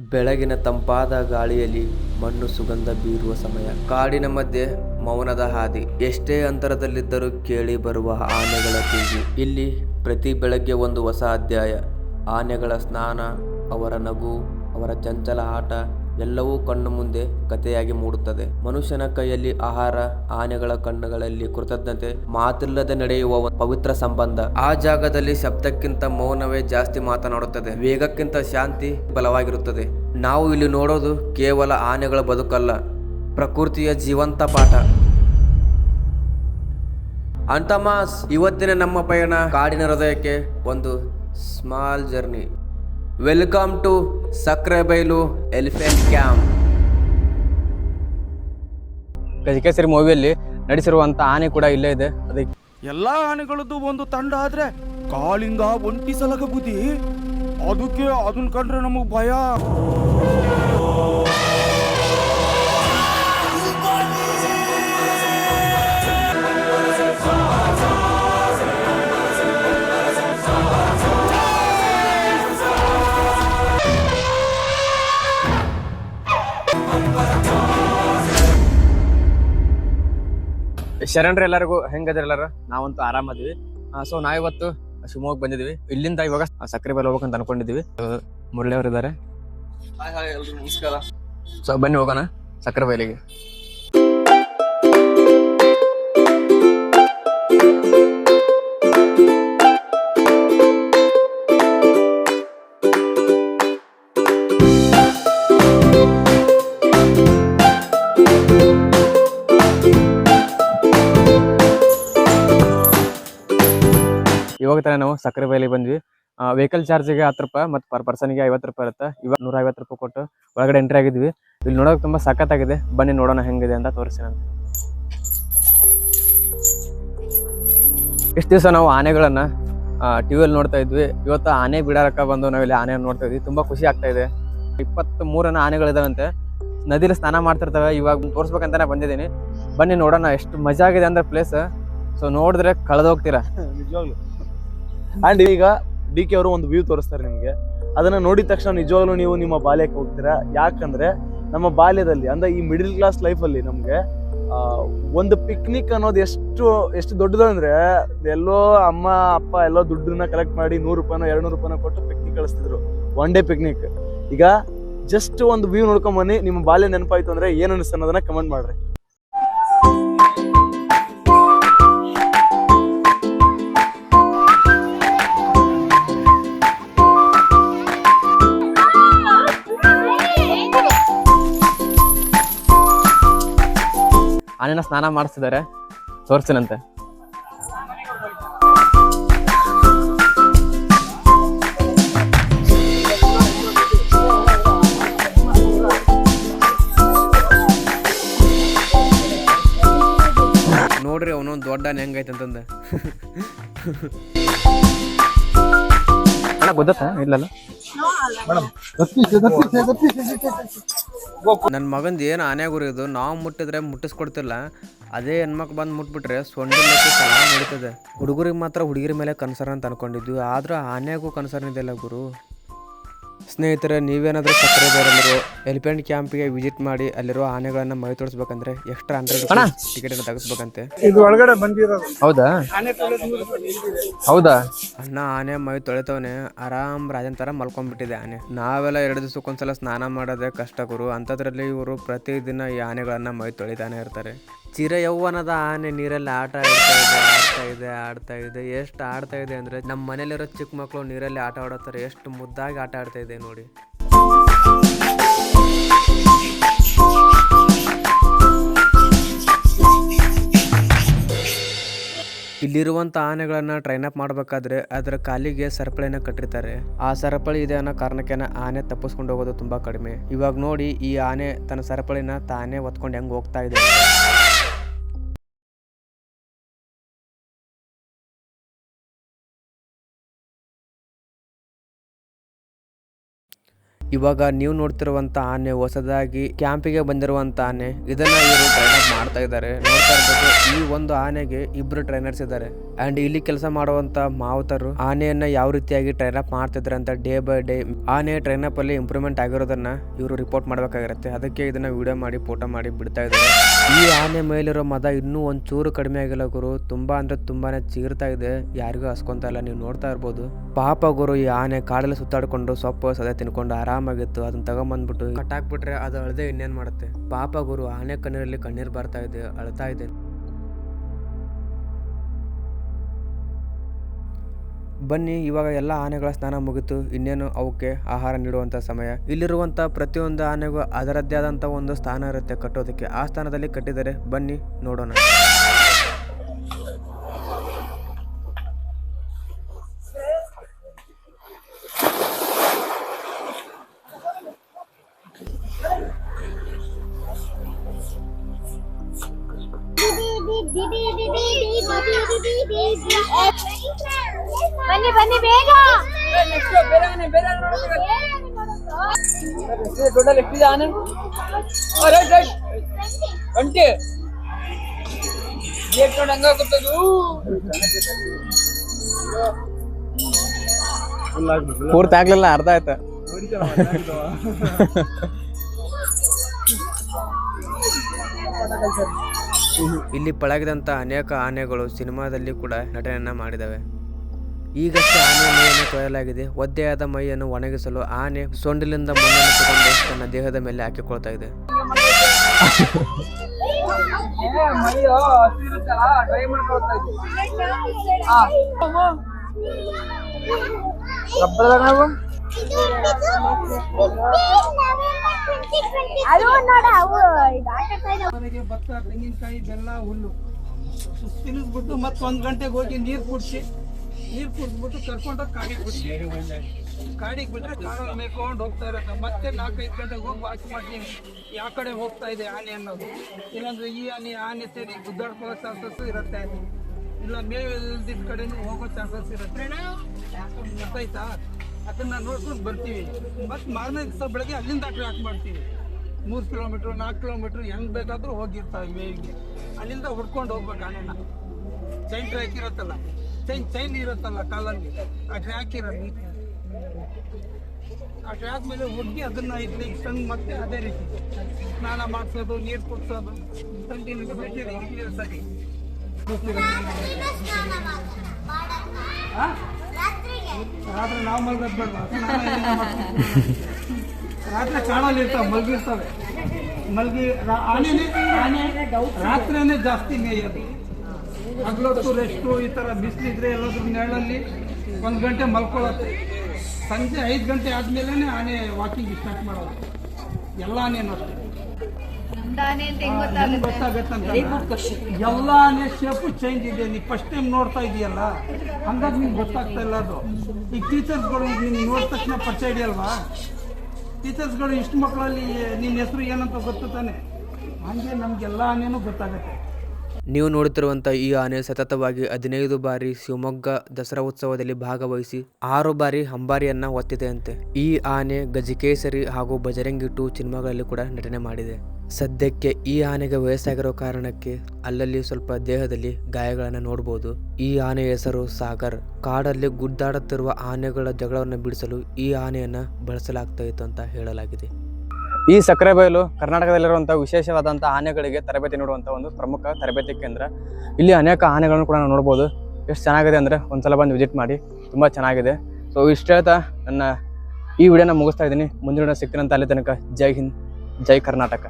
ಬೆಳಗಿನ ತಂಪಾದ ಗಾಳಿಯಲ್ಲಿ ಮಣ್ಣು ಸುಗಂಧ ಬೀರುವ ಸಮಯ. ಕಾಡಿನ ಮಧ್ಯೆ ಮೌನದ ಹಾದಿ. ಎಷ್ಟೇ ಅಂತರದಲ್ಲಿದ್ದರೂ ಕೇಳಿ ಬರುವ ಆನೆಗಳ ಕೂಗು ಇಲ್ಲಿ ಪ್ರತಿ ಬೆಳಗ್ಗೆ ಒಂದು ಹೊಸ ಅಧ್ಯಾಯ. ಆನೆಗಳ ಸ್ನಾನ, ಅವರ ನಗು, ಅವರ ಚಂಚಲ ಆಟ ಎಲ್ಲವೂ ಕಣ್ಣು ಮುಂದೆ ಕಥೆಯಾಗಿ ಮೂಡುತ್ತದೆ. ಮನುಷ್ಯನ ಕೈಯಲ್ಲಿ ಆಹಾರ, ಆನೆಗಳ ಕಣ್ಣುಗಳಲ್ಲಿ ಕೃತಜ್ಞತೆ, ಮಾತಿಲ್ಲದೆ ನಡೆಯುವ ಪವಿತ್ರ ಸಂಬಂಧ. ಆ ಜಾಗದಲ್ಲಿ ಶಬ್ದಕ್ಕಿಂತ ಮೌನವೇ ಜಾಸ್ತಿ ಮಾತನಾಡುತ್ತದೆ. ವೇಗಕ್ಕಿಂತ ಶಾಂತಿ ಬಲವಾಗಿರುತ್ತದೆ. ನಾವು ಇಲ್ಲಿ ನೋಡೋದು ಕೇವಲ ಆನೆಗಳ ಬದುಕಲ್ಲ, ಪ್ರಕೃತಿಯ ಜೀವಂತ ಪಾಠ. ಅಂತಮಾಸ್ ಇವತ್ತಿನ ನಮ್ಮ ಪಯಣ, ಕಾಡಿನ ಹೃದಯಕ್ಕೆ ಒಂದು small journey. Welcome to Sakrebailu elephant camp Gajakesari ಮೂವಿಯಲ್ಲಿ ನಡೆಸಿರುವಂಥ ಆನೆ ಕೂಡ ಇಲ್ಲೇ ಇದೆ. ಅದಕ್ಕೆ ಎಲ್ಲಾ ಆನೆಗಳದ್ದು ಒಂದು ತಂಡ ಆದ್ರೆ ಕಾಳಿಂಗ ಒಂಟಿ ಸಲಗ ಬುದ್ಧಿ ಅದಕ್ಕೆ ಅದನ್ನ ಕಂಡ್ರೆ ನಮಗ್ ಭಯ. ಶರಣ್ರ ಎಲ್ಲರಿಗೂ ಹೆಂಗದ್ರ ಎಲ್ಲಾರು? ನಾವಂತೂ ಆರಾಮದಿವಿ. ಸೊ ನಾವಿವತ್ತು ಶಿವಮೊಗ್ಗ ಬಂದಿದ್ವಿ. ಇಲ್ಲಿಂದ ಇವಾಗ ಸಕ್ಕರೆ ಬೈಲ್ ಹೋಗ್ಬೇಕಂತ ಅನ್ಕೊಂಡಿದ್ವಿ. ಮುರಳಿ ಅವರು ಇದ್ದಾರೆ ಸೊ ಬನ್ನಿ ಹೋಗೋಣ ಸಕ್ಕರೆ ಬೈಲಿಗೆ. ಇವಾಗ ತಾನೇ ನಾವು. ಸಕ್ಕರೆ ಬೈಲಿಗೆ ಬಂದ್ವಿ. ವೆಹಿಕಲ್ ಚಾರ್ಜ್ಗೆ ಹತ್ತು ರೂಪಾಯಿ ಮತ್ತು ಪರ್ ಪರ್ಸನ್ಗೆ ಐವತ್ತು ರೂಪಾಯಿ ಇರುತ್ತೆ. ಇವಾಗ ನೂರ ಐವತ್ತು ರೂಪಾಯಿ ಕೊಟ್ಟು ಒಳಗಡೆ ಎಂಟ್ರಿ ಆಗಿದ್ವಿ. ಇಲ್ಲಿ ನೋಡೋಕೆ ತುಂಬಾ ಸಖತ್ತಾಗಿದೆ. ಬನ್ನಿ ನೋಡೋಣ ಹೆಂಗಿದೆ ಅಂತ ತೋರಿಸ್ತೀನಿ ಇಷ್ಟು ದಿವಸ ನಾವು ಆನೆಗಳನ್ನ ಟಿವಿಯಲ್ಲಿ ನೋಡ್ತಾ ಇದ್ವಿ. ಇವತ್ತು ಆನೆ ಬಿಡಾರಕ್ಕ ಬಂದು ನಾವಿಲ್ಲಿ ಆನೆ ನೋಡ್ತಾ ಇದ್ವಿ. ತುಂಬಾ ಖುಷಿ ಆಗ್ತಾ ಇದೆ. ಇಪ್ಪತ್ತ್ ಮೂರನ ಆನೆಗಳಿದಾವಂತೆ. ನದಿಲಿ ಸ್ನಾನ ಮಾಡ್ತಿರ್ತವೆ. ಇವಾಗ ತೋರಿಸ್ಬೇಕಂತಾನೆ ಬಂದಿದ್ದೀನಿ. ಬನ್ನಿ ನೋಡೋಣ ಎಷ್ಟು ಮಜಾ ಆಗಿದೆ ಅಂದ್ರೆ ಪ್ಲೇಸ್ ಸೊ ನೋಡಿದ್ರೆ ಕಳೆದೋಗ್ತೀರಾ? ನಿಜವಾಗ್ಲು. ಅಂಡ್ ಈಗ ಡಿ ಕೆ ಅವರು ಒಂದು ವ್ಯೂ ತೋರಿಸ್ತಾರೆ ನಿಮಗೆ. ಅದನ್ನ ನೋಡಿದ ತಕ್ಷಣ ನಿಜವಾಗ್ಲೂ ನೀವು ನಿಮ್ಮ ಬಾಲ್ಯಕ್ಕೆ ಹೋಗ್ತೀರಾ? ಯಾಕಂದ್ರೆ ನಮ್ಮ ಬಾಲ್ಯದಲ್ಲಿ, ಅಂದ್ರೆ ಈ ಮಿಡಿಲ್ ಕ್ಲಾಸ್ ಲೈಫ್ ಅಲ್ಲಿ ನಮ್ಗೆ ಒಂದು ಪಿಕ್ನಿಕ್ ಅನ್ನೋದು ಎಷ್ಟು ಎಷ್ಟು ದೊಡ್ಡದು ಅಂದ್ರೆ ಎಲ್ಲೋ ಅಮ್ಮ, ಅಪ್ಪ ಎಲ್ಲೋ ದುಡ್ಡನ್ನ ಕಲೆಕ್ಟ್ ಮಾಡಿ ನೂರು ರೂಪಾಯಿನ ಎರಡು ನೂರು ರೂಪಾಯಿನ ಕೊಟ್ಟು ಪಿಕ್ನಿಕ್ ಕಳಿಸ್ತಿದ್ರು. ಒನ್ ಡೇ ಪಿಕ್ನಿಕ್ ಈಗ ಜಸ್ಟ್ ಒಂದು ವ್ಯೂ ನೋಡ್ಕೊಂಡ್ ಬನ್ನಿ, ನಿಮ್ಮ ಬಾಲ್ಯ ನೆನಪಾಯ್ತು ಅಂದ್ರೆ ಏನು ಅನಿಸ್ತು ಅನ್ನೋದನ್ನ ಕಮೆಂಟ್ ಮಾಡ್ರಿ. ಆನೆನ ಸ್ನಾನ ಮಾಡಿಸ್ತಿದ್ದಾರೆ ತೋರಿಸ್ತೀನಂತೆ ನೋಡ್ರಿ ಅವನೊಂದು ದೊಡ್ಡ ಆನೆ ಹೆಂಗೈತೆ ಅಂತಂದ. ಅಣ್ಣ ಗೊತ್ತಾ ಇಲ್ಲಲ್ಲ? ನನ್ನ ಮಗಂದು ಏನು ಆನೆ ಇದು, ನಾವು ಮುಟ್ಟಿದ್ರೆ ಮುಟ್ಟಿಸ್ಕೊಡ್ತಿಲ್ಲ. ಅದೇ ಹೆಣ್ಮಕ್ಳು ಬಂದು ಮುಟ್ಬಿಟ್ರೆ ಸೊಂಡಿಲ್ಲಕ್ಕೆ ಚೆನ್ನಾಗಿ ನಡೀತದೆ. ಹುಡುಗರಿಗೆ ಮಾತ್ರ ಹುಡುಗಿರ ಮೇಲೆ ಕನ್ಸರ್ನ್ ಅಂತ ಅನ್ಕೊಂಡಿದ್ವಿ, ಆದ್ರೂ ಆನೆಗೂ ಕನ್ಸರ್ನ್ ಇದೆಯಲ್ಲ ಗುರು. ಸ್ನೇಹಿತರೆ ನೀವೇನಾದರೂ ಸಕ್ಕರೆ ಬೇರಲ್ಲಿರೋ ಎಲಿಫೆಂಟ್ ಕ್ಯಾಂಪಿಗೆ ವಿಸಿಟ್ ಮಾಡಿ ಅಲ್ಲಿರೋ ಆನೆಗಳನ್ನ ಮೈ ತೋರಿಸ್ಬೇಕಂದ್ರೆ ಎಕ್ಸ್ಟ್ರಾ ಅಂದ್ರೆ ಟಿಕೆಟ್ ಅನ್ನು ತೆಗಿಸ್ಬೇಕಂತೆ. ಇದು ಒಳಗಡೆ ಬಂದಿರೋದು ಹೌದಾ? ಹೌದಾ? ಅಣ್ಣ ಆನೆ ಮೈ ತೊಳಿತವನೆ. ಆರಾಮ್ ರಾಜನ್ ತರ ಮಲ್ಕೊಂಡ್ಬಿಟ್ಟಿದೆ ಆನೆ. ನಾವೆಲ್ಲ ಎರಡು ದಿವಸಕ್ಕೊಂದ್ಸಲ ಸ್ನಾನ ಮಾಡೋದೇ ಕಷ್ಟ ಗುರು. ಅಂಥದ್ರಲ್ಲಿ ಇವರು ಪ್ರತಿದಿನ ಈ ಆನೆಗಳನ್ನ ಮೈ ತೊಳಿತಾನೆ ಇರ್ತಾರೆ. ಚಿರ ಯೌವನದ ಆನೆ ನೀರಲ್ಲಿ ಆಟ ಆಡ್ತಾ ಇದೆ ಆಡ್ತಾ ಇದೆ ಆಡ್ತಾ ಇದೆ. ಎಷ್ಟು ಆಡ್ತಾ ಇದೆ ಅಂದ್ರೆ ನಮ್ಮ ಮನೇಲಿರೋ ಚಿಕ್ಕ ಮಕ್ಕಳು ನೀರಲ್ಲಿ ಆಟ ಆಡೋತಾರೆ ಎಷ್ಟು ಮುದ್ದಾಗಿ ಆಟ ಆಡ್ತಾ ಇದೆ ನೋಡಿ. ಇಲ್ಲಿರುವಂಥ ಆನೆಗಳನ್ನ ಟ್ರೈನ್ ಅಪ್ ಮಾಡಬೇಕಾದ್ರೆ ಅದರ ಕಾಲಿಗೆ ಸರಪಳಿನ ಕಟ್ಟಿರ್ತಾರೆ. ಆ ಸರಪಳಿ ಇದೆ ಅನ್ನೋ ಕಾರಣಕ್ಕೆ ಆನೆ ತಪ್ಪಿಸ್ಕೊಂಡು ಹೋಗೋದು ತುಂಬಾ ಕಡಿಮೆ. ಇವಾಗ ನೋಡಿ ಈ ಆನೆ ತನ್ನ ಸರಪಳಿನ ತಾನೇ ಒತ್ಕೊಂಡು ಹೆಂಗ್ ಹೋಗ್ತಾ ಇದೆ ಇವಾಗ ನೀವು ನೋಡ್ತಿರುವಂತ ಆನೆ ಹೊಸದಾಗಿ ಕ್ಯಾಂಪಿಗೆ ಬಂದಿರುವಂತ ಆನೆ. ಇದನ್ನ ಇವರು ಟ್ರೈನ್ ಮಾಡ್ತಾ ಇದ್ದಾರೆ. ನೋಡ್ತಾ ಈ ಒಂದು ಆನೆಗೆ ಇಬ್ರು ಟ್ರೈನರ್ಸ್ ಇದ್ದಾರೆ. ಅಂಡ್ ಇಲ್ಲಿ ಕೆಲಸ ಮಾಡುವಂತ ಮಾವುತರು ಆನೆಯನ್ನ ಯಾವ ರೀತಿಯಾಗಿ ಟ್ರೈನ್ ಅಪ್ ಮಾಡ್ತಿದ್ರೆ ಅಂತ ಡೇ ಬೈ ಡೇ ಆನೆ ಟ್ರೈನ್ ಅಪ್ ಅಲ್ಲಿ ಇಂಪ್ರೂವ್ಮೆಂಟ್ ಆಗಿರೋದನ್ನ ಇವರು ರಿಪೋರ್ಟ್ ಮಾಡ್ಬೇಕಾಗಿರುತ್ತೆ. ಅದಕ್ಕೆ ಇದನ್ನ ವಿಡಿಯೋ ಮಾಡಿ ಫೋಟೋ ಮಾಡಿ ಬಿಡ್ತಾ ಇದ್ದಾರೆ. ಈ ಆನೆ ಮೇಲಿರೋ ಮದ ಇನ್ನೂ ಒಂಚೂರು ಕಡಿಮೆ ಆಗಿಲ್ಲ ಗುರು. ತುಂಬಾ ಅಂದ್ರೆ ತುಂಬಾನೇ ಚೀರ್ತಾ ಇದೆ. ಯಾರಿಗೂ ಹಸ್ಕೊಂತ ಇಲ್ಲ. ನೀವು ನೋಡ್ತಾ ಇರ್ಬೋದು. ಪಾಪ ಗುರು, ಈ ಆನೆ ಕಾಡಲ್ಲಿ ಸುತ್ತಾಡ್ಕೊಂಡು ಸೊಪ್ಪು ಸದೆ ತಿನ್ಕೊಂಡು ಆರಾಮಾಗಿತ್ತು ಅದನ್ನ ತಗೊಂಬಂದ್ಬಿಟ್ಟು ಕಟ್ಟಾಕ್ಬಿಟ್ರೆ ಅದು ಅಳದೆ ಇನ್ನೇನ್ ಮಾಡುತ್ತೆ? ಪಾಪ ಗುರು, ಆನೆ ಕಣ್ಣೀರಲ್ಲಿ ಕಣ್ಣೀರ್ ಬರ್ತಾ ಇದೆ, ಅಳ್ತಾ ಇದೆ. ಬನ್ನಿ, ಇವಾಗ ಎಲ್ಲ ಆನೆಗಳ ಸ್ನಾನ ಮುಗಿತು, ಇನ್ನೇನು ಅವಕ್ಕೆ ಆಹಾರ ನೀಡುವಂಥ ಸಮಯ. ಇಲ್ಲಿರುವಂಥ ಪ್ರತಿಯೊಂದು ಆನೆಗೂ ಅದರದ್ದೇ ಆದಂಥ ಒಂದು ಸ್ಥಾನ ಇರುತ್ತೆ ಕಟ್ಟೋದಕ್ಕೆ. ಆ ಸ್ಥಾನದಲ್ಲಿ ಕಟ್ಟಿದರೆ ಬನ್ನಿ, ನೋಡೋಣ. ಬನ್ನಿ ಬನ್ನಿ ಬೇಗ ಟೋಟಲ್ ಎಷ್ಟಿದೆ ಆನೆ ಗಂಟೆ ಗೇಟ್ ನೋಡಿ ಹಂಗಾಗುತ್ತದು ಪೂರ್ತಿ ಆಗ್ಲಿಲ್ಲ ಅರ್ಧ ಆಯ್ತು ಇಲ್ಲಿ ಪಳಗಿದಂಥ ಅನೇಕ ಆನೆಗಳು ಸಿನಿಮಾದಲ್ಲಿ ಕೂಡ ನಟನೆಯನ್ನು ಮಾಡಿದವೆ. ಈಗಷ್ಟೇ ಆನೆ ಮೈಯನ್ನು ಕೊಯ್ಯಲಾಗಿದೆ. ಒದ್ದೆಯಾದ ಮೈಯನ್ನು ಒಣಗಿಸಲು ಆನೆ ಸೊಂಡಿಲಿಂದ ಮಣ್ಣನ್ನು ತಗೊಂಡು ತನ್ನ ದೇಹದ ಮೇಲೆ ಹಾಕಿಕೊಳ್ತಾ ಇದೆ. ಅದು. ಭತ್ತ, ತೆಂಗಿನಕಾಯಿ, ಬೆಲ್ಲ, ಹುಲ್ಲು. ತಿನ್ನಿಸ್ಬಿಟ್ಟು ಮತ್ತೆ ಒಂದ್ ಗಂಟೆಗೆ ಹೋಗಿ ನೀರು ಕುಡಿಸಿ, ನೀರು ಕುಡಿಸ್ಬಿಟ್ಟು ಕರ್ಕೊಂಡೋಗಿ ಕಾಡಿಗೆ ಕುಡಿಸಿ ಕಾಡಿಗೆ ಬಿಟ್ರೆ ಕಾಡಲ್ಲಿ ಮೇಯ್ಕೊಂಡು ಹೋಗ್ತಾ ಇರುತ್ತೆ. ಮತ್ತೆ ನಾಲ್ಕೈದು ಗಂಟೆಗೆ ಹೋಗಿ ವಾಚ್ ಮಾಡ್ತೀನಿ ಯಾವ ಕಡೆ ಹೋಗ್ತಾ ಇದೆ ಆನೆ ಅನ್ನೋದು. ಇಲ್ಲಾಂದ್ರೆ ಈ ಆನೆ ಆನೆ ಸೇರಿ ಗುದ್ದಾಡ್ಕೊಳ್ಳೋ ಚಾನ್ಸಸ್ ಇರುತ್ತೆ. ಇಲ್ಲ ಮೇವು ಇಲ್ದಿದ್ದ ಕಡೆನೂ ಹೋಗೋ ಚಾನ್ಸಸ್ ಇರುತ್ತೆ. ಗೊತ್ತಾಯ್ತಾ ಅದನ್ನ ನೋಡ್ಕೊಂಡು ಬರ್ತೀವಿ. ಮತ್ತೆ ಮಾರನೇ ದಿವಸ ಬೆಳಗ್ಗೆ ಅಲ್ಲಿಂದ ಟ್ರ್ಯಾಕ್ ಮಾಡ್ತೀವಿ. ಮೂರು ಕಿಲೋಮೀಟ್ರ್ ನಾಲ್ಕು ಕಿಲೋಮೀಟ್ರ್ ಹೆಂಗ್ ಬೇಕಾದರೂ ಹೋಗಿರ್ತಾವೆ ಮೇವಿಗೆ ಅಲ್ಲಿಂದ ಹುಡ್ಕೊಂಡು ಹೋಗ್ಬೇಕು ಆನೆನ ಚೈನ್ ಟ್ರ್ಯಾಕ್ ಇರುತ್ತಲ್ಲ. ಚೈನ್ ಚೈನ್ ಇರುತ್ತಲ್ಲ ಕಾಲಲ್ಲಿ. ಆ ಟ್ರ್ಯಾಕ್ ಇರೋದು ಆ ಟ್ರ್ಯಾಕ್ ಮೇಲೆ ಹುಡುಗಿ ಅದನ್ನ ಇಲ್ಲಿ ತಂದು ಮತ್ತೆ ಅದೇ ರೀತಿ ಸ್ನಾನ ಮಾಡಿಸೋದು ನೀರು ಕುಡಿಸೋದು. ಕಂಟಿನ್ಯೂ ಸರಿ ಸರಿ ರಾತ್ರಿ ನಾವು ಮಲ್ಗೋದ್ ಬೇಡ ರಾತ್ರಿ ಕಾಣಲ್ಲಿ ಇರ್ತಾವೆ, ಮಲ್ಗಿರ್ತವೆ. ಮಲ್ಗಿ ಆನೆನೇ ಆನೆ ರಾತ್ರಿನೇ ಜಾಸ್ತಿ ಮೇಯೋದು. ಹಗ್ಲೊತ್ತು, ರೆಸ್ಟು ಈ ಥರ ಬಿಸಿಲಿದ್ರೆ ಎಲ್ಲಾದ್ರೂ ನೆರಳಲ್ಲಿ ಒಂದು ಗಂಟೆ ಮಲ್ಕೊಳ್ಳುತ್ತೆ. ಸಂಜೆ ಐದು ಗಂಟೆ ಆದ್ಮೇಲೆ ಆನೆ ವಾಕಿಂಗ್ ಸ್ಟಾರ್ಟ್ ಮಾಡೋದು. ಎಲ್ಲ ಆನೆನೂ ಅಷ್ಟೇ. ಹೆಂಗ್ ಗೊತ್ತಾಗತ್ತಂತ ಎಲ್ಲ ಆನೆ ಶೇಪು ಚೇಂಜ್ ಇದೆ. ನೀ ಫಸ್ಟ್ ಟೈಮ್ ನೋಡ್ತಾ ಇದೆಯಲ್ಲ? ಹಂಗಾಗಿ ನಿಮ್ಗೆ ಗೊತ್ತಾಗ್ತಾ ಇಲ್ಲ ಅದು. ಈಗ ಟೀಚರ್ಸ್ಗಳು ಈಗ ನಿಮ್ಗೆ ನೋಡಿದ ತಕ್ಷಣ ಪರಿಚಯ ಇದೆಯಲ್ವಾ? ಟೀಚರ್ಸ್ಗಳು ಇಷ್ಟು ಮಕ್ಕಳಲ್ಲಿ ನಿನ್ನ ಹೆಸರು ಏನಂತ ಗೊತ್ತು ತಾನೆ? ಹಂಗೆ ನಮ್ಗೆಲ್ಲಾನೇನು ಆನೆನೂ ಗೊತ್ತಾಗತ್ತೆ. ನೀವು ನೋಡುತ್ತಿರುವಂಥ ಈ ಆನೆ ಸತತವಾಗಿ ಹದಿನೈದು ಬಾರಿ ಶಿವಮೊಗ್ಗ ದಸರಾ ಉತ್ಸವದಲ್ಲಿ ಭಾಗವಹಿಸಿ ಆರು ಬಾರಿ ಅಂಬಾರಿಯನ್ನ ಒತ್ತಿದೆಯಂತೆ ಈ ಆನೆ ಗಜಕೇಸರಿ ಹಾಗೂ ಬಜರಂಗಿ ಟು ಸಿನಿಮಾಗಳಲ್ಲಿ ಕೂಡ ನಟನೆ ಮಾಡಿದೆ. ಸದ್ಯಕ್ಕೆ ಈ ಆನೆಗೆ ವಯಸ್ಸಾಗಿರೋ ಕಾರಣಕ್ಕೆ ಅಲ್ಲಲ್ಲಿ ಸ್ವಲ್ಪ ದೇಹದಲ್ಲಿ ಗಾಯಗಳನ್ನು ನೋಡಬಹುದು ಈ ಆನೆ ಹೆಸರು ಸಾಗರ್. ಕಾಡಲ್ಲಿ ಗುದ್ದಾಡುತ್ತಿರುವ ಆನೆಗಳ ಜಗಳವನ್ನು ಬಿಡಿಸಲು ಈ ಆನೆಯನ್ನ ಬಳಸಲಾಗ್ತಾ ಇತ್ತು ಅಂತ ಹೇಳಲಾಗಿದೆ. ಈ ಸಕ್ಕರೆ ಬಯಲು ಕರ್ನಾಟಕದಲ್ಲಿರುವಂತಹ ವಿಶೇಷವಾದಂತಹ ಆನೆಗಳಿಗೆ ತರಬೇತಿ ನೀಡುವಂತ ಒಂದು ಪ್ರಮುಖ ತರಬೇತಿ ಕೇಂದ್ರ. ಇಲ್ಲಿ ಅನೇಕ ಆನೆಗಳನ್ನು ಕೂಡ ನಾವು ನೋಡ್ಬೋದು. ಎಷ್ಟು ಚೆನ್ನಾಗಿದೆ ಅಂದ್ರೆ ಒಂದ್ಸಲ ಬಂದು ವಿಸಿಟ್ ಮಾಡಿ, ತುಂಬಾ ಚೆನ್ನಾಗಿದೆ. ಸೊ ಇಷ್ಟು ಹೇಳ್ತಾ ನನ್ನ ಈ ವಿಡಿಯೋನ ಮುಗಿಸ್ತಾ ಇದ್ದೀನಿ. ಮುಂದಿನ ಸಿಗ್ತೀನಿ ಅಂತ ಅಲ್ಲಿ ತನಕ. ಜೈ ಹಿಂದ್, ಜೈ ಕರ್ನಾಟಕ.